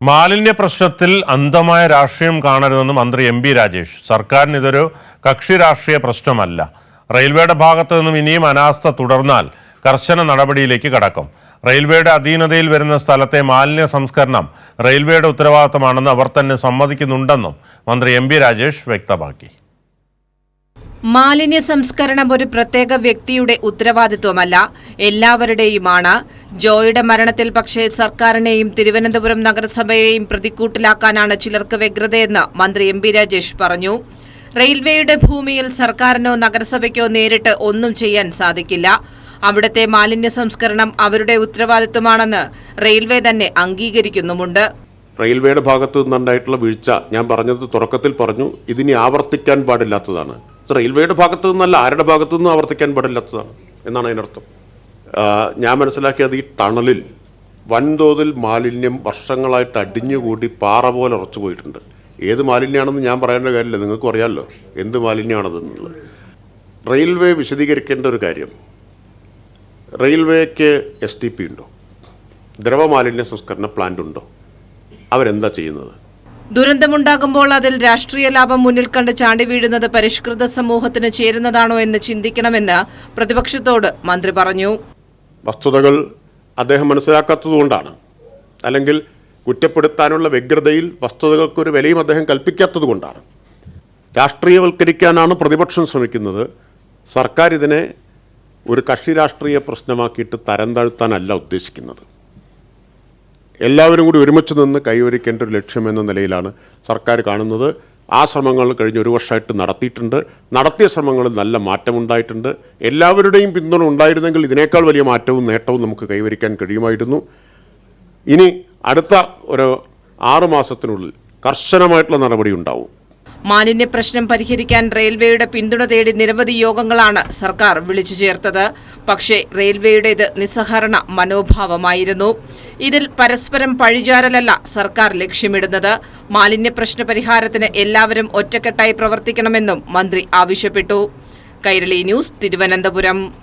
മാലിന്യ പ്രശ്നത്തിൽ അന്ധമായ രാഷ്ട്രീയം കാണരുതെന്ന് മന്ത്രി എം ബി രാജേഷ്. സർക്കാരിന് ഇതൊരു കക്ഷി രാഷ്ട്രീയ പ്രശ്നമല്ല. റെയിൽവേയുടെ ഭാഗത്തു നിന്നും ഇനിയും അനാസ്ഥ തുടർന്നാൽ കർശന നടപടിയിലേക്ക് കടക്കും. റെയിൽവേയുടെ അധീനതയിൽ വരുന്ന സ്ഥലത്തെ മാലിന്യ സംസ്കരണം റെയിൽവേയുടെ ഉത്തരവാദിത്തമാണെന്ന് അവർ തന്നെ സമ്മതിക്കുന്നുണ്ടെന്നും മന്ത്രി എം രാജേഷ് വ്യക്തമാക്കി. മാലിന്യ സംസ്കരണം ഒരു പ്രത്യേക വ്യക്തിയുടെ ഉത്തരവാദിത്വമല്ല. എല്ലാവരുടെയുമാണ്. ജോയുടെ മരണത്തിൽ പക്ഷേ സർക്കാരിനെയും തിരുവനന്തപുരം നഗരസഭയെയും പ്രതിക്കൂട്ടിലാക്കാനാണ് ചിലർക്ക് വ്യഗ്രതയെന്ന് മന്ത്രി എം പി രാജേഷ് പറഞ്ഞു. റെയിൽവേയുടെ ഭൂമിയിൽ സർക്കാരിനോ നഗരസഭയ്ക്കോ നേരിട്ട് ഒന്നും ചെയ്യാൻ സാധിക്കില്ല. അവിടുത്തെ മാലിന്യ സംസ്കരണം അവരുടെ ഉത്തരവാദിത്വമാണെന്ന് റെയിൽവേ തന്നെ അംഗീകരിക്കുന്നുമുണ്ട്. റെയിൽവേയുടെ ഭാഗത്തു നിന്നുണ്ടായിട്ടുള്ള വീഴ്ച ഞാൻ പറഞ്ഞത് തുടക്കത്തിൽ പറഞ്ഞു. ഇതിനി ആവർത്തിക്കാൻ പാടില്ലാത്തതാണ്. റെയിൽവേയുടെ ഭാഗത്തു നിന്നല്ല ആരുടെ ഭാഗത്തു നിന്നും ആവർത്തിക്കാൻ പാടില്ലാത്തതാണ് എന്നാണ് അതിനർത്ഥം. ഞാൻ മനസ്സിലാക്കിയത് ഈ ടണലിൽ വൻതോതിൽ മാലിന്യം വർഷങ്ങളായിട്ട് അടിഞ്ഞുകൂടി പാറ പോലെ ഉറച്ചു പോയിട്ടുണ്ട്. ഏത് മാലിന്യമാണെന്ന് ഞാൻ പറയേണ്ട കാര്യമില്ല നിങ്ങൾക്കും അറിയാമല്ലോ എന്ത് മാലിന്യമാണതെന്നുള്ളത് റെയിൽവേ വിശദീകരിക്കേണ്ട ഒരു കാര്യം. റെയിൽവേക്ക് എസ് ടി പി ഉണ്ടോ? ദ്രവമാലിന്യ സംസ്കരണ പ്ലാന്റ് ഉണ്ടോ? അവരെന്താ ചെയ്യുന്നത്? ദുരന്തമുണ്ടാകുമ്പോൾ അതിൽ രാഷ്ട്രീയ ലാഭം മുന്നിൽ കണ്ട് ചാണ്ടി വീഴുന്നത് പരിഷ്കൃത സമൂഹത്തിന് ചേരുന്നതാണോ എന്ന് ചിന്തിക്കണമെന്ന് പ്രതിപക്ഷത്തോട് മന്ത്രി പറഞ്ഞു. വസ്തുതകൾ അദ്ദേഹം മനസ്സിലാക്കാത്തതുകൊണ്ടാണ് അല്ലെങ്കിൽ കുറ്റപ്പെടുത്താനുള്ള വ്യഗ്രതയിൽ വസ്തുതകൾക്കൊരു വിലയും അദ്ദേഹം കൽപ്പിക്കാത്തതുകൊണ്ടാണ് രാഷ്ട്രീയവൽക്കരിക്കാനാണ് പ്രതിപക്ഷം ശ്രമിക്കുന്നത്. സർക്കാർ ഇതിനെ ഒരു കക്ഷി രാഷ്ട്രീയ പ്രശ്നമാക്കിയിട്ട് തരം താഴ്ത്താനല്ല ഉദ്ദേശിക്കുന്നത്. എല്ലാവരും കൂടി ഒരുമിച്ച് നിന്ന് കൈവരിക്കേണ്ട ഒരു ലക്ഷ്യമെന്ന നിലയിലാണ് സർക്കാർ കാണുന്നത്. ആ ശ്രമങ്ങൾ കഴിഞ്ഞ ഒരു വർഷമായിട്ട് നടത്തിയിട്ടുണ്ട്. നടത്തിയ ശ്രമങ്ങളിൽ നല്ല മാറ്റമുണ്ടായിട്ടുണ്ട്. എല്ലാവരുടെയും പിന്തുണ ഉണ്ടായിരുന്നെങ്കിൽ ഇതിനേക്കാൾ വലിയ മാറ്റവും നേട്ടവും നമുക്ക് കൈവരിക്കാൻ കഴിയുമായിരുന്നു. ഇനി അടുത്ത ഒരു ആറ് മാസത്തിനുള്ളിൽ കർശനമായിട്ടുള്ള നടപടി ഉണ്ടാവും. മാലിന്യ പ്രശ്നം പരിഹരിക്കാൻ റെയിൽവേയുടെ പിന്തുണ തേടി നിരവധി യോഗങ്ങളാണ് സർക്കാർ വിളിച്ചു ചേർത്തത്. പക്ഷേ റെയിൽവേയുടേത് നിസ്സഹരണ മനോഭാവമായിരുന്നു. ഇതിൽ പരസ്പരം പഴിചാരലല്ല സർക്കാർ ലക്ഷ്യമിടുന്നത്. മാലിന്യ പ്രശ്ന പരിഹാരത്തിന് എല്ലാവരും ഒറ്റക്കെട്ടായി പ്രവർത്തിക്കണമെന്നും മന്ത്രി ആവശ്യപ്പെട്ടു. കൈരളി ന്യൂസ് തിരുവനന്തപുരം.